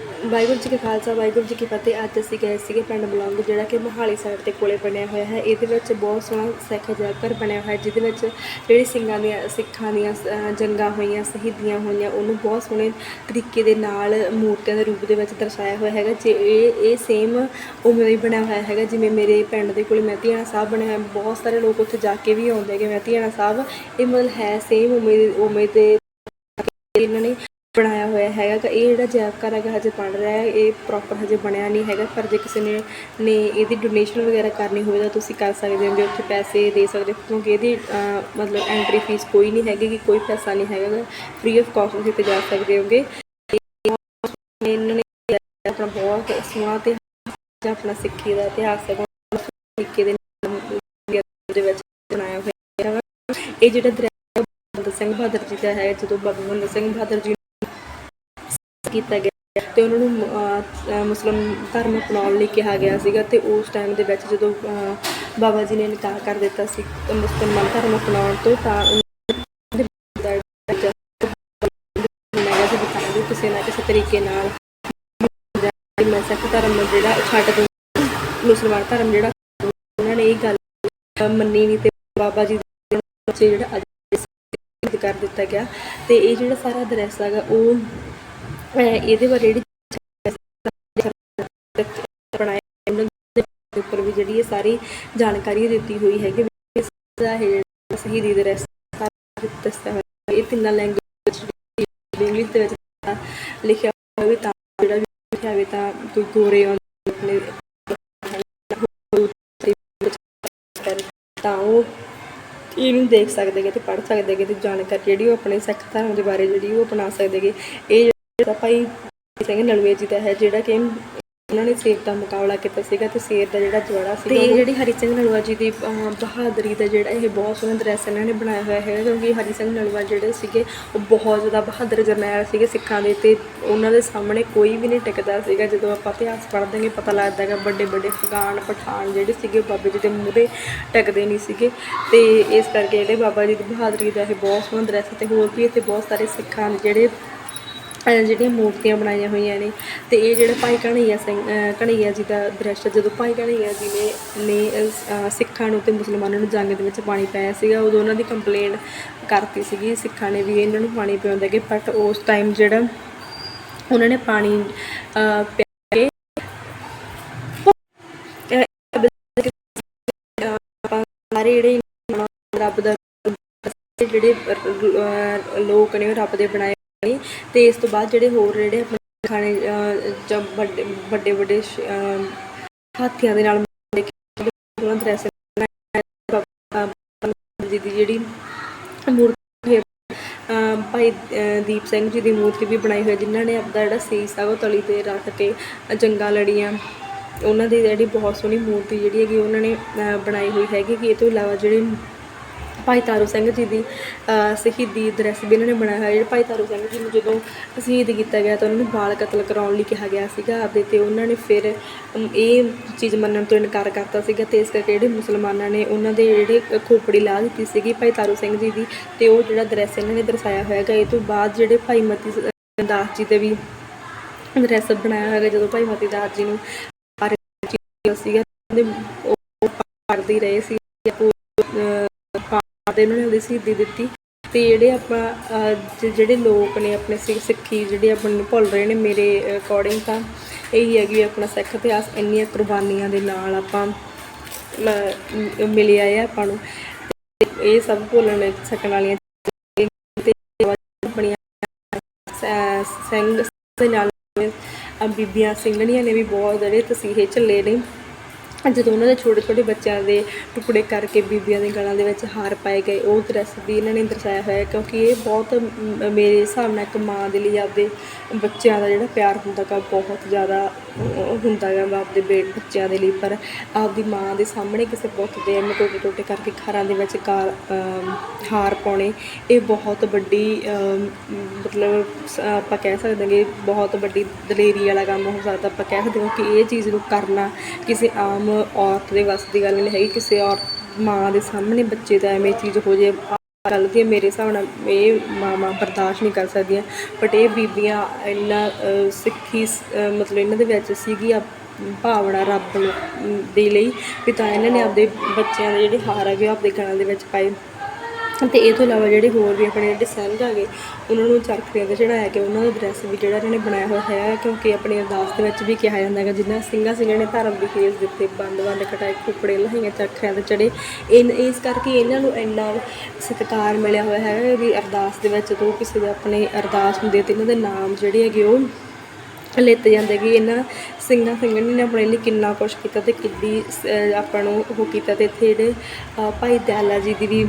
ਵਾਹਿਗੁਰੂ ਜੀ ਕਾ ਖਾਲਸਾ ਵਾਹਿਗੁਰੂ ਜੀ ਕੀ ਫਤਿਹ। ਅੱਜ ਅਸੀਂ ਗਏ ਸੀਗੇ ਪਿੰਡ ਬਲੌਂਗ ਜਿਹੜਾ ਕਿ ਮੋਹਾਲੀ ਸਾਈਡ ਤੇ ਕੋਲੇ ਬਣਿਆ ਹੋਇਆ ਹੈ। ਇਹਦੇ ਵਿੱਚ ਬਹੁਤ ਸੋਹਣਾ ਸਿੱਖ ਜਾਕਰ ਬਣਿਆ ਹੋਇਆ ਹੈ, ਜਿਹਦੇ ਵਿੱਚ ਜਿਹੜੀ ਸਿੰਘਾਂ ਦੀਆਂ ਸਿੱਖਾਂ ਦੀਆਂ ਜੰਗਾਂ ਹੋਈਆਂ ਸ਼ਹੀਦੀਆਂ ਹੋਈਆਂ ਉਹਨੂੰ ਬਹੁਤ ਸੋਹਣੇ ਤਰੀਕੇ ਦੇ ਨਾਲ ਮੂਰਤੀਆਂ ਦੇ ਰੂਪ ਦੇ ਵਿੱਚ ਦਰਸਾਇਆ ਹੋਇਆ ਹੈਗਾ। ਜੇ ਇਹ ਇਹ ਸੇਮ ਉਵੇਂ ਹੀ ਬਣਿਆ ਹੋਇਆ ਹੈਗਾ ਜਿਵੇਂ ਮੇਰੇ ਪਿੰਡ ਦੇ ਕੋਲ ਮਹਿਤੀਆਣਾ ਸਾਹਿਬ ਬਣਿਆ ਹੋਇਆ। ਬਹੁਤ ਸਾਰੇ ਲੋਕ ਉੱਥੇ ਜਾ ਕੇ ਵੀ ਆਉਂਦੇ ਹੈਗੇ। ਮਹਿਤੀਆਣਾ ਸਾਹਿਬ ਇਹ ਮਤਲਬ ਹੈ ਸੇਮ ਉਵੇਂ ਉਵੇਂ ਦੇ ਇਹਨਾਂ ਨੇ ਬਣਾਇਆ ਹੋਇਆ ਹੈਗਾ ਗਾ। ਇਹ ਜਿਹੜਾ ਜੈਵਕਰ ਹੈਗਾ ਹਜੇ ਬਣ ਰਿਹਾ ਹੈ, ਇਹ ਪ੍ਰੋਪਰ ਹਜੇ ਬਣਿਆ ਨਹੀਂ ਹੈਗਾ। ਪਰ ਜੇ ਕਿਸੇ ਨੇ ਨੇ ਇਹਦੀ ਡੋਨੇਸ਼ਨ ਵਗੈਰਾ ਕਰਨੀ ਹੋਵੇ ਤਾਂ ਤੁਸੀਂ ਕਰ ਸਕਦੇ ਹੋਗੇ ਉੱਥੇ ਪੈਸੇ ਦੇ ਸਕਦੇ ਹੋ। ਕਿਉਂਕਿ ਇਹਦੀ ਮਤਲਬ ਐਂਟਰੀ ਫੀਸ ਕੋਈ ਨਹੀਂ ਹੈਗੀ, ਕਿ ਕੋਈ ਪੈਸਾ ਨਹੀਂ ਹੈਗਾ ਫ੍ਰੀ ਆਫ ਕਾਸਟ ਤੁਸੀਂ ਤੇ ਜਾ ਸਕਦੇ ਹੋਗੇ। ਇਹਨਾਂ ਨੇ ਆਪਣਾ ਬਹੁਤ ਸੋਹਣਾ ਤੇ ਆਪਣਾ ਸਿੱਖੀ ਦਾ ਇਤਿਹਾਸ ਹੈਗਾ। ਤਰੀਕੇ ਦੇ ਦੇ ਵਿੱਚ ਬਣਾਇਆ ਹੋਇਆ ਹੈਗਾ। ਇਹ ਜਿਹੜਾ ਦਰਿਆ ਸਿੰਘ ਬਹਾਦਰ ਜੀ ਦਾ ਹੈ। ਜਦੋਂ ਬਾਬਾ ਬੰਦਾ ਸਿੰਘ ਬਹਾਦਰ ਜੀ ਕੀਤਾ ਗਿਆ ਤੇ ਉਹਨਾਂ ਨੂੰ ਅਹ, ਮੁਸਲਮ ਧਰਮ ਅਪਣਾਉਣ ਲਈ ਕਿਹਾ ਗਿਆ ਸੀਗਾ ਤੇ ਉਸ ਟਾਈਮ ਦੇ ਵਿੱਚ ਜਦੋਂ ਅਹ, ਬਾਬਾ ਜੀ ਨੇ ਇਨਕਾਰ ਕਰ ਦਿੱਤਾ ਸੀ ਮੁਸਲਮਾਨ ਧਰਮ ਅਪਣਾਉਣ ਤੋਂ ਤਾਂ ਕਿਸੇ ਨਾ ਕਿਸੇ ਤਰੀਕੇ ਨਾਲ ਮੈਂ ਸਿੱਖ ਧਰਮ ਨੂੰ ਜਿਹੜਾ ਛੱਡ ਦੂੰ ਮੁਸਲਮਾਨ ਧਰਮ ਜਿਹੜਾ ਉਹਨਾਂ ਨੇ ਇਹ ਗੱਲ ਮੰਨੀ ਨਹੀਂ ਤੇ ਬਾਬਾ ਜੀ ਦੇ ਜਿਹੜਾ ਅੱਜ ਕਰ ਦਿੱਤਾ ਗਿਆ ਤੇ ਇਹ ਜਿਹੜਾ ਸਾਰਾ ਦਰਸ ਹੈਗਾ ਉਹ ਇਹਦੇ ਬਾਰੇ ਜਿਹੜੀ ਬਣਾਇਆ ਇਹਨਾਂ ਦੇ ਉੱਪਰ ਵੀ ਜਿਹੜੀ ਇਹ ਸਾਰੀ ਜਾਣਕਾਰੀ ਦਿੱਤੀ ਹੋਈ ਹੈ ਕਿ ਇਸ ਦਾ ਇਹ ਜਿਹੜਾ ਸ਼ਹੀਦੀ ਦਰਸ ਸਾਰਾ ਦੱਸਿਆ ਇਹ ਤਿੰਨਾਂ ਲੈਂਗੁਏਜ ਇੰਗਲਿਸ਼ ਦੇ ਵਿੱਚ ਲਿਖਿਆ ਹੋਇਆ ਤਾਂ ਜਿਹੜਾ ਵੀ ਲਿਖਿਆ ਹੋਵੇ ਤਾਂ ਕੋਈ ਗੋਰੇ ਆਪਣੇ ਤਾਂ ਉਹ ਇਹਨੂੰ ਦੇਖ ਸਕਦੇ ਹੈਗੇ ਤੇ ਪੜ੍ਹ ਸਕਦੇ ਹੈਗੇ ਤੇ ਜਾਣਕਾਰੀ ਜਿਹੜੀ ਉਹ ਆਪਣੇ ਸਿੱਖ ਧਰਮ ਦੇ ਬਾਰੇ ਜਿਹੜੀ ਉਹ ਅਪਣਾ ਸਕਦੇ ਹੈਗੇ। ਇਹ ਜਿਹੜਾ ਭਾਈ ਸਿੰਘ ਨਲਵੇ ਜੀ ਦਾ ਹੈ ਜਿਹੜਾ ਕਿ ਉਹਨਾਂ ਨੇ ਸ਼ੇਰ ਦਾ ਮੁਕਾਬਲਾ ਕੀਤਾ ਸੀਗਾ ਤੇ ਸ਼ੇਰ ਦਾ ਜਿਹੜਾ ਜੋੜਾ ਸੀ ਤੇ ਜਿਹੜੀ ਹਰੀ ਸਿੰਘ ਨਲਵਾ ਜੀ ਦੀ ਬਹਾਦਰੀ ਦਾ ਜਿਹੜਾ ਇਹ ਬਹੁਤ ਸੋਹਣਾ ਦ੍ਰਿਸ਼ ਇਹਨਾਂ ਨੇ ਬਣਾਇਆ ਹੋਇਆ ਹੈ ਕਿਉਂਕਿ ਹਰੀ ਸਿੰਘ ਨਲਵਾ ਜਿਹੜੇ ਸੀਗੇ ਉਹ ਬਹੁਤ ਜ਼ਿਆਦਾ ਬਹਾਦਰ ਜਰਨੈਲ ਸੀਗੇ ਸਿੱਖਾਂ ਦੇ ਤੇ ਉਹਨਾਂ ਦੇ ਸਾਹਮਣੇ ਕੋਈ ਵੀ ਨਹੀਂ ਟਿਕਦਾ ਸੀਗਾ। ਜਦੋਂ ਆਪਾਂ ਇਤਿਹਾਸ ਪੜ੍ਹਦੇ ਹਾਂ ਪਤਾ ਲੱਗਦਾ ਹੈਗਾ ਵੱਡੇ ਵੱਡੇ ਅਫਗਾਨ ਪਠਾਨ ਜਿਹੜੇ ਸੀਗੇ ਬਾਬੇ ਜੀ ਦੇ ਮੂਹਰੇ ਟਿਕਦੇ ਨਹੀਂ ਸੀਗੇ। ਤੇ ਇਸ ਕਰਕੇ ਜਿਹੜੇ ਬਾਬਾ ਜੀ ਦੀ ਬਹਾਦਰੀ ਦਾ ਇਹ ਬਹੁਤ ਸੋਹਣਾ ਦ੍ਰਿਸ਼ ਤੇ ਹੋਰ ਵੀ ਇੱਥੇ ਬਹੁਤ ਸਾਰੇ ਸਿੱਖਾਂ ਦੇ ਜਿਹੜੇ ਜਿਹੜੀਆਂ ਮੂਰਤੀਆਂ ਬਣਾਈਆਂ ਹੋਈਆਂ ਨੇ ਅਤੇ ਇਹ ਜਿਹੜਾ ਭਾਈ ਕਨ੍ਹਈਆ ਸਿੰਘ, ਅਹ ਜੀ ਦਾ ਦ੍ਰਿਸ਼ ਜਦੋਂ ਭਾਈ ਕਨ੍ਹਈਆ ਜੀ ਨੇ ਨੇ ਸਿੱਖਾਂ ਨੂੰ ਅਤੇ ਮੁਸਲਮਾਨਾਂ ਨੂੰ ਜੰਗ ਦੇ ਵਿੱਚ ਪਾਣੀ ਪਾਇਆ ਸੀਗਾ, ਉਦੋਂ ਉਹਨਾਂ ਦੀ ਕੰਪਲੇਂਟ ਕਰਤੀ ਸੀਗੀ ਸਿੱਖਾਂ ਨੇ ਵੀ ਇਹਨਾਂ ਨੂੰ ਪਾਣੀ ਪਿਆਉਂਦੇ ਕਿ ਬਟ ਉਸ ਟਾਈਮ ਜਿਹੜਾ ਉਹਨਾਂ ਨੇ ਪਾਣੀ ਪਿਆ ਕੇ ਆਪਾਂ ਸਾਰੇ ਜਿਹੜੇ ਰੱਬ ਦਾ ਜਿਹੜੇ ਲੋਕ ਨੇ ਉਹ ਰੱਬ ਦੇ ਬਣਾਏ ਤੇ ਇਸ ਤੋਂ ਬਾਅਦ ਜਿਹੜੇ ਹੋਰ ਜਿਹੜੇ ਆਪਣੇ ਖਾਣੇ ਜਾਂ ਵੱਡੇ ਵੱਡੇ ਵੱਡੇ ਹਾਥੀਆਂ ਦੇ ਨਾਲ ਉਹਨਾਂ ਦਰਸ ਜੀ ਦੀ ਜਿਹੜੀ ਮੂਰਤੀ ਭਾਈ ਦੀਪ ਸਿੰਘ ਜੀ ਦੀ ਮੂਰਤੀ ਵੀ ਬਣਾਈ ਹੋਈ ਹੈ, ਜਿਨ੍ਹਾਂ ਨੇ ਆਪਦਾ ਜਿਹੜਾ ਸੀਸ ਆ ਉਹ ਤਲੀ ਤੇ ਰੱਖ ਕੇ ਜੰਗਾਂ ਲੜੀਆਂ। ਉਹਨਾਂ ਦੀ ਜਿਹੜੀ ਬਹੁਤ ਸੋਹਣੀ ਮੂਰਤੀ ਜਿਹੜੀ ਹੈਗੀ, ਉਹਨਾਂ ਨੇ ਬਣਾਈ ਹੋਈ ਹੈਗੀ ਕਿ ਇਹ ਤੋਂ ਇਲਾਵਾ ਜਿਹੜੇ ਭਾਈ ਤਾਰੂ ਸਿੰਘ ਜੀ ਦੀ ਸ਼ਹੀਦੀ ਦਰਸ ਵੀ ਇਹਨਾਂ ਨੇ ਬਣਾਇਆ ਹੋਇਆ, ਜਿਹੜਾ ਭਾਈ ਤਾਰੂ ਸਿੰਘ ਜੀ ਨੂੰ ਜਦੋਂ ਸ਼ਹੀਦ ਕੀਤਾ ਗਿਆ ਤਾਂ ਉਹਨਾਂ ਨੂੰ ਬਾਲ ਕਤਲ ਕਰਾਉਣ ਲਈ ਕਿਹਾ ਗਿਆ ਸੀਗਾ ਆਪਦੇ ਤੇ ਉਹਨਾਂ ਨੇ ਫਿਰ ਇਹ ਚੀਜ਼ ਮੰਨਣ ਤੋਂ ਇਨਕਾਰ ਕਰਤਾ ਸੀਗਾ ਤੇ ਇਸ ਕਰਕੇ ਜਿਹੜੇ ਮੁਸਲਮਾਨਾਂ ਨੇ ਉਹਨਾਂ ਦੇ ਜਿਹੜੇ ਖੋਪੜੀ ਲਾ ਦਿੱਤੀ ਸੀਗੀ ਭਾਈ ਤਾਰੂ ਸਿੰਘ ਜੀ ਦੀ ਤੇ ਉਹ ਜਿਹੜਾ ਦਰਸ ਇਹਨਾਂ ਨੇ ਦਰਸਾਇਆ ਹੋਇਆ ਹੈਗਾ, ਇਹ ਤੋਂ ਬਾਅਦ ਜਿਹੜੇ ਭਾਈ ਮਤੀ ਦਾਸ ਜੀ ਦੇ ਵੀ ਦਰਸ ਬਣਾਇਆ ਹੋਇਆ ਜਦੋਂ ਭਾਈ ਮਤੀ ਦਾਸ ਜੀ ਨੂੰ ਸੀਗਾ, ਉਹਦੇ ਰਹੇ ਸੀ ਪਾਦੇ ਉਹਨਾਂ ਨੇ ਉਹਦੀ ਸ਼ਹੀਦੀ ਦਿੱਤੀ ਤੇ ਜਿਹੜੇ ਆਪਾਂ ਜਿਹੜੇ ਲੋਕ ਨੇ ਆਪਣੇ ਸਿੱਖ ਸਿੱਖੀ ਜਿਹੜੇ ਆਪਣੇ ਨੂੰ ਭੁੱਲ ਰਹੇ ਨੇ ਮੇਰੇ ਅਕੋਰਡਿੰਗ ਤਾਂ ਇਹੀ ਹੈਗੀ ਵੀ ਆਪਣਾ ਸਿੱਖ ਇਤਿਹਾਸ ਇੰਨੀਆਂ ਕੁਰਬਾਨੀਆਂ ਦੇ ਨਾਲ ਆਪਾਂ ਮਿਲਿਆ ਹੈ ਆਪਾਂ ਨੂੰ। ਇਹ ਸਭ ਭੁੱਲਣ ਸਕਣ ਵਾਲੀਆਂ ਆਪਣੀਆਂ ਸਿੰਘ ਦੇ ਨਾਲ ਬੀਬੀਆਂ ਸਿੰਘਣੀਆਂ ਨੇ ਵੀ ਬਹੁਤ ਜਿਹੜੇ ਤਸੀਹੇ ਝੱਲੇ ਨੇ। ਜਦੋਂ ਉਹਨਾਂ ਦੇ ਛੋਟੇ ਛੋਟੇ ਬੱਚਿਆਂ ਦੇ ਟੁਕੜੇ ਕਰਕੇ ਬੀਬੀਆਂ ਦੇ ਗਲਾਂ ਦੇ ਵਿੱਚ ਹਾਰ ਪਾਏ ਗਏ, ਉਹ ਦ੍ਰਿਸ਼ ਵੀ ਇਹਨਾਂ ਨੇ ਦਰਸਾਇਆ ਹੋਇਆ ਕਿਉਂਕਿ ਇਹ ਬਹੁਤ ਮੇਰੇ ਹਿਸਾਬ ਨਾਲ ਇੱਕ ਮਾਂ ਦੇ ਲਈ ਆਪਦੇ ਬੱਚਿਆਂ ਦਾ ਜਿਹੜਾ ਪਿਆਰ ਹੁੰਦਾ ਗਾ, ਬਹੁਤ ਜ਼ਿਆਦਾ ਹੁੰਦਾ ਗਾ ਆਪਦੇ ਬੇ, ਬੱਚਿਆਂ ਦੇ ਲਈ, ਪਰ ਆਪਦੀ ਮਾਂ ਦੇ ਸਾਹਮਣੇ ਕਿਸੇ ਪੁੱਤ ਦੇ ਐਵੇਂ ਟੋਟੇ ਟੋਟੇ ਕਰਕੇ ਘਰਾਂ ਦੇ ਵਿੱਚ ਕਾਰ ਹਾਰ ਪਾਉਣੇ, ਇਹ ਬਹੁਤ ਵੱਡੀ ਮਤਲਬ ਸ- ਆਪਾਂ ਕਹਿ ਸਕਦੇ ਹਾਂ ਕਿ ਬਹੁਤ ਵੱਡੀ ਦਲੇਰੀ ਵਾਲਾ ਕੰਮ ਹੋ ਸਕਦਾ, ਆਪਾਂ ਕਹਿ ਸਕਦੇ ਹਾਂ ਕਿ ਇਹ ਚੀਜ਼ ਨੂੰ ਕਰਨਾ ਕਿਸੇ ਆਮ ਔਰਤ ਦੇ ਵੱਸ ਦੀ ਗੱਲ ਨਹੀਂ ਹੈਗੀ, ਕਿਸੇ ਔਰਤ ਮਾਂ ਦੇ ਸਾਹਮਣੇ ਬੱਚੇ ਦਾ ਐਵੇਂ ਚੀਜ਼ ਹੋ ਜੇ ਗੱਲ ਦੀ ਮੇਰੇ ਹਿਸਾਬ ਨਾਲ ਇਹ ਮਾਵਾਂ ਬਰਦਾਸ਼ਤ ਨਹੀਂ ਕਰ ਸਕਦੀਆਂ। ਬਟ ਇਹ ਬੀਬੀਆਂ ਇੰਨਾ ਸਿੱਖੀ ਮਤਲਬ ਇਹਨਾਂ ਦੇ ਵਿੱਚ ਸੀਗੀ ਆ ਭਾਵਨਾ ਰੱਬ ਦੇ ਲਈ, ਵੀ ਤਾਂ ਇਹਨਾਂ ਨੇ ਆਪਦੇ ਬੱਚਿਆਂ ਦੇ ਜਿਹੜੇ ਹਾਰ ਹੈਗੇ ਉਹ ਆਪਦੇ ਗਲਾਂ ਦੇ ਵਿੱਚ ਪਾਏ। ਅਤੇ ਇਹ ਤੋਂ ਇਲਾਵਾ ਜਿਹੜੇ ਹੋਰ ਵੀ ਆਪਣੇ ਜਿਹੜੇ ਸਿੰਘ ਹੈਗੇ, ਉਹਨਾਂ ਨੂੰ ਚਰਖੇ ਤੇ ਚੜਾਇਆ ਕਿ ਉਹਨਾਂ ਦਾ ਡਰੈਸ ਵੀ ਜਿਹੜਾ ਇਹਨਾਂ ਨੇ ਬਣਾਇਆ ਹੋਇਆ ਹੈ, ਕਿਉਂਕਿ ਆਪਣੀ ਅਰਦਾਸ ਦੇ ਵਿੱਚ ਵੀ ਕਿਹਾ ਜਾਂਦਾ ਹੈਗਾ ਜਿਨ੍ਹਾਂ ਸਿੰਘਾਂ ਸਿੰਘਾਂ ਨੇ ਧਰਮ ਦੀ ਖੇਸ ਦਿੱਤੇ, ਬੰਦ ਬੰਦ ਕਟਾਏ, ਕੁਪੜੇ ਲਹਾਈਆਂ ਚਰਖਿਆਂ ਤੇ ਚੜੇ ਇਨ ਇਸ ਕਰਕੇ ਇਹਨਾਂ ਨੂੰ ਇੰਨਾ ਸਤਿਕਾਰ ਮਿਲਿਆ ਹੋਇਆ ਹੈ ਵੀ ਅਰਦਾਸ ਦੇ ਵਿੱਚ ਜਦੋਂ ਕਿਸੇ ਦੇ ਆਪਣੇ ਅਰਦਾਸ ਹੁੰਦੇ ਹੈ ਤੇ ਇਹਨਾਂ ਦੇ ਨਾਮ ਜਿਹੜੇ ਹੈਗੇ ਉਹ ਲਿੱਤੇ ਜਾਂਦੇ ਕਿ ਇਹਨਾਂ ਸਿੰਘਾਂ ਸਿੰਘਣੀ ਨੇ ਆਪਣੇ ਲਈ ਕਿੰਨਾ ਕੁਛ ਕੀਤਾ ਤੇ ਕਿੱਡੀ ਸ- ਆਪਾਂ ਨੂੰ ਉਹ ਕੀਤਾ ਤੇ ਇੱਥੇ ਜਿਹੜੇ ਭਾਈ ਦਿਆਲਾ ਜੀ ਦੀ ਵੀ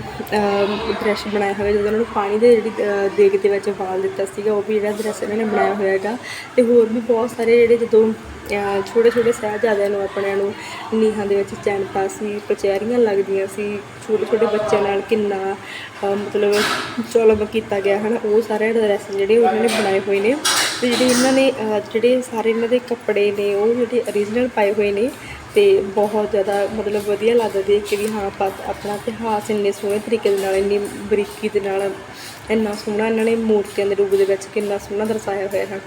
ਦ੍ਰਿਸ਼ ਬਣਾਇਆ ਹੋਇਆ ਜਦੋਂ ਉਹਨਾਂ ਨੂੰ ਪਾਣੀ ਦੇ ਜਿਹੜੀ ਦੇਗ ਦੇ ਵਿੱਚ ਵਾਲ ਦਿੱਤਾ ਸੀਗਾ, ਉਹ ਵੀ ਜਿਹੜਾ ਦ੍ਰਿਸ਼ ਇਹਨਾਂ ਨੇ ਬਣਾਇਆ ਹੋਇਆ ਹੈਗਾ। ਤੇ ਹੋਰ ਵੀ ਬਹੁਤ ਸਾਰੇ ਜਿਹੜੇ ਜਦੋਂ ਛੋਟੇ ਛੋਟੇ ਸਾਹਿਬਜ਼ਾਦਿਆਂ ਨੂੰ ਆਪਣਿਆਂ ਨੂੰ ਨੀਹਾਂ ਦੇ ਵਿੱਚ ਚੈਨਪਾ ਸੀ, ਕਚਹਿਰੀਆਂ ਲੱਗਦੀਆਂ ਸੀ ਛੋਟੇ ਛੋਟੇ ਬੱਚਿਆਂ ਨਾਲ ਕਿੰਨਾ ਮਤਲਬ ਜ਼ੁਲਮ ਕੀਤਾ ਗਿਆ ਹਨ, ਉਹ ਸਾਰੇ ਡਰੈਸ ਜਿਹੜੇ ਉਹਨਾਂ ਨੇ ਬਣਾਏ ਹੋਏ ਨੇ। ਤੇ ਜਿਹੜੇ ਇਹਨਾਂ ਨੇ ਜਿਹੜੇ ਸਾਰੇ ਇਹਨਾਂ ਦੇ ਕੱਪੜੇ ਨੇ, ਉਹ ਜਿਹੜੇ origignal ਪਾਏ ਹੋਏ ਨੇ ਤੇ ਬਹੁਤ ਜ਼ਿਆਦਾ ਮਤਲਬ ਵਧੀਆ ਲੱਗਦਾ ਦੇਖ ਕੇ ਵੀ ਹਾਂ, ਆਪਾਂ ਆਪਣਾ ਇਤਿਹਾਸ ਇੰਨੇ ਸੋਹਣੇ ਤਰੀਕੇ ਦੇ ਨਾਲ, ਇੰਨੀ ਬਰੀਕੀ ਦੇ ਨਾਲ ਇੰਨਾ ਸੋਹਣਾ ਇਹਨਾਂ ਨੇ ਮੂਰਤੀਆਂ ਦੇ ਰੂਪ ਦੇ ਵਿੱਚ ਕਿੰਨਾ ਸੋਹਣਾ ਦਰਸਾਇਆ ਹੋਇਆ ਹੈ।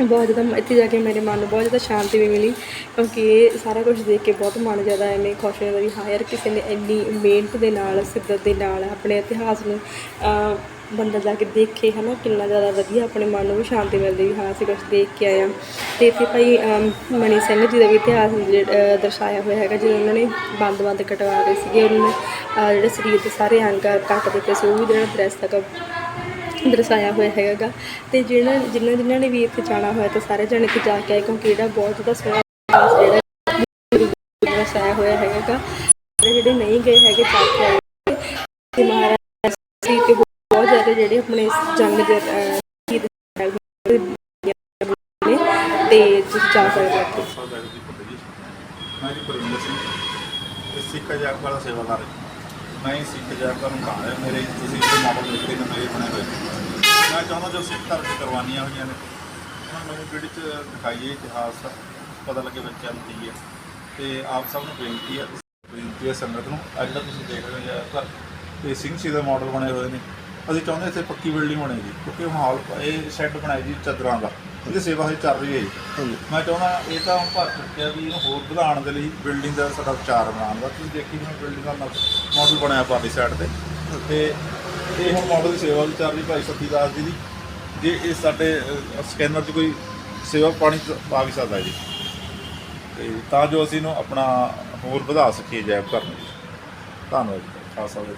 ਬਹੁਤ ਜ਼ਿਆਦਾ ਇੱਥੇ ਜਾ ਕੇ ਮੇਰੇ ਮਨ ਨੂੰ ਬਹੁਤ ਜ਼ਿਆਦਾ ਸ਼ਾਂਤੀ ਵੀ ਮਿਲੀ ਕਿਉਂਕਿ ਇਹ ਸਾਰਾ ਕੁਝ ਦੇਖ ਕੇ ਬਹੁਤ ਮਨ ਜ਼ਿਆਦਾ ਐਵੇਂ ਖੁਸ਼ ਹੋ ਵੀ ਹਾਂ ਯਾਰ ਕਿਸੇ ਨੇ ਇੰਨੀ ਮਿਹਨਤ ਦੇ ਨਾਲ ਸਿੱਦਤ ਦੇ ਨਾਲ ਆਪਣੇ ਇਤਿਹਾਸ ਨੂੰ ਬੰਦਾ ਜਾ ਕੇ ਦੇਖੇ ਹਨਾ ਕਿੰਨਾ ਜ਼ਿਆਦਾ ਵਧੀਆ ਆਪਣੇ ਮਨ ਨੂੰ ਵੀ ਸ਼ਾਂਤੀ ਮਿਲਦੀ ਵੀ ਹਾਂ ਅਸੀਂ ਕੁਝ ਦੇਖ ਕੇ ਆਏ ਹਾਂ। ਤੇ ਇੱਥੇ ਭਾਈ ਅਮ, ਮਣੀ ਸਿੰਘ ਜੀ ਦਾ ਵੀ ਇਤਿਹਾਸ ਜਿਹੜਾ, ਦਰਸਾਇਆ ਹੋਇਆ ਹੈਗਾ ਜਦੋਂ ਉਹਨਾਂ ਨੇ ਬੰਦ-ਬੰਦ ਕਟਵਾ ਰਹੇ ਸੀਗੇ ਉਹਨਾਂ ਨੇ ਜਿਹੜੇ ਸਰੀਰ ਦੇ ਸਾਰੇ ਅੰਗ ਕੱਟ ਦਿੱਤੇ ਸੀ ਉਹ ਵੀ ਜਿਹੜਾ ਡਰੈਸ ਤੱਕ ਦਰਸਾਇਆ ਹੋਇਆ ਹੈਗਾ ਤੇ ਜਿਹੜਾ ਜਿਨ੍ਹਾਂ ਜਿਨ੍ਹਾਂ ਨੇ ਵੀ ਇੱਥੇ ਜਾਣਾ ਹੋਇਆ ਤਾਂ ਸਾਰੇ ਜਣੇ ਇੱਥੇ ਜਾ ਕੇ ਆਏ ਕਿਉਂਕਿ ਇਹਦਾ ਬਹੁਤ ਜ਼ਿਆਦਾ ਸੋਹਣਾ ਜਿਹੜਾ ਦਰਸਾਇਆ ਹੋਇਆ ਹੈਗਾ ਜਿਹੜੇ ਨਹੀਂ ਗਏ ਹੈਗੇ ਜਾ ਕੇ ਆਏ। ਤੇ ਮਹਾਰਾਜ ਜੀ ਤੇ ਬਹੁਤ ਜ਼ਿਆਦਾ ਜਿਹੜੇ ਆਪਣੇ ਜੰਗ ਦੇ ਤੇ ਤੁਸੀਂ ਜਾ ਸਕਦੇ ਹੋ ਮੈਂ ਜੀ ਪਰਵਿੰਦਰ ਸਿੰਘ ਸਿੱਖ ਅਜਾਇਬ ਵਾਲਾ ਸੇਵਾਦਾਰ ਹਾਂ। ਮੈਂ ਹੀ ਸਿੱਖ ਅਜਾਇਬ ਘਰ ਨੂੰ ਮੇਰੇ ਤੁਸੀਂ ਇਹ ਮਾਡਲ ਦੇਖਦੇ ਨੇ ਮੇਰੇ ਬਣੇ ਹੋਏ। ਮੈਂ ਚਾਹੁੰਦਾ ਜੋ ਸਿੱਖ ਧਰਮ ਦੀ ਕੁਰਬਾਨੀਆਂ ਹੋਈਆਂ ਨੇ, ਉਹਨਾਂ ਨੂੰ ਪੀੜ੍ਹੀ 'ਚ ਦਿਖਾਈਏ ਇਤਿਹਾਸ, ਪਤਾ ਲੱਗੇ ਬੱਚਿਆਂ ਨੂੰ ਕੀ ਹੈ। ਤੇ ਆਪ ਸਭ ਨੂੰ ਬੇਨਤੀ ਹੈ ਬੇਨਤੀ ਹੈ ਸੰਗਤ ਨੂੰ, ਅੱਜ ਦਾ ਤੁਸੀਂ ਦੇਖ ਰਹੇ ਹੋ ਜ਼ਿਆਦਾਤਰ ਘਰ, ਤੇ ਸਿੰਘ ਸੀ ਦੇ ਮਾਡਲ ਬਣੇ ਹੋਏ ਨੇ। ਅਸੀਂ ਚਾਹੁੰਦੇ ਇੱਥੇ ਪੱਕੀ ਬਿਲਡਿੰਗ ਬਣੇ ਜੀ ਕਿਉਂਕਿ ਮਾਹੌਲ, ਇਹ ਸ਼ੈੱਡ ਬਣਾਇਆ ਜੀ ਚਾਦਰਾਂ ਦਾ। ਉਹਦੀ ਸੇਵਾ ਹਜੇ ਚੱਲ ਰਹੀ ਹੈ ਜੀ। ਮੈਂ ਚਾਹੁੰਦਾ ਇਹ ਤਾਂ ਹੁਣ ਭਰ ਚੁੱਕਿਆ ਵੀ ਇਹਨੂੰ ਹੋਰ ਵਧਾਉਣ ਦੇ ਲਈ ਬਿਲਡਿੰਗ ਦਾ ਸਾਡਾ ਵਿਚਾਰ ਬਣਾਉਣ ਦਾ। ਤੁਸੀਂ ਦੇਖੀ ਜਿਵੇਂ ਬਿਲਡਿੰਗ ਦਾ ਮਾਡਲ ਬਣਾਇਆ ਪਾਰਟੀ ਸਾਈਡ ਤੇ। ਤੇ ਇਹ ਹੁਣ ਮਾਡਲ ਦੀ ਸੇਵਾ ਵੀ ਚੱਲ ਰਹੀ ਭਾਈ ਸਤੀਦਾਸ ਜੀ ਦੀ। ਜੇ ਇਹ ਸਾਡੇ ਸਕੈਨਰ 'ਚ ਕੋਈ ਸੇਵਾ ਪਾਣੀ 'ਚ ਪਾ ਵੀ ਸਕਦਾ ਜੀ। ਤੇ ਤਾਂ ਜੋ ਅਸੀਂ ਇਹਨੂੰ ਆਪਣਾ ਹੋਰ ਵਧਾ ਸਕੀਏ ਜੈਬ ਕਰਨ ਧੰਨਵਾਦ ਜੀ। ਖਾਲਸਾ ਜੀ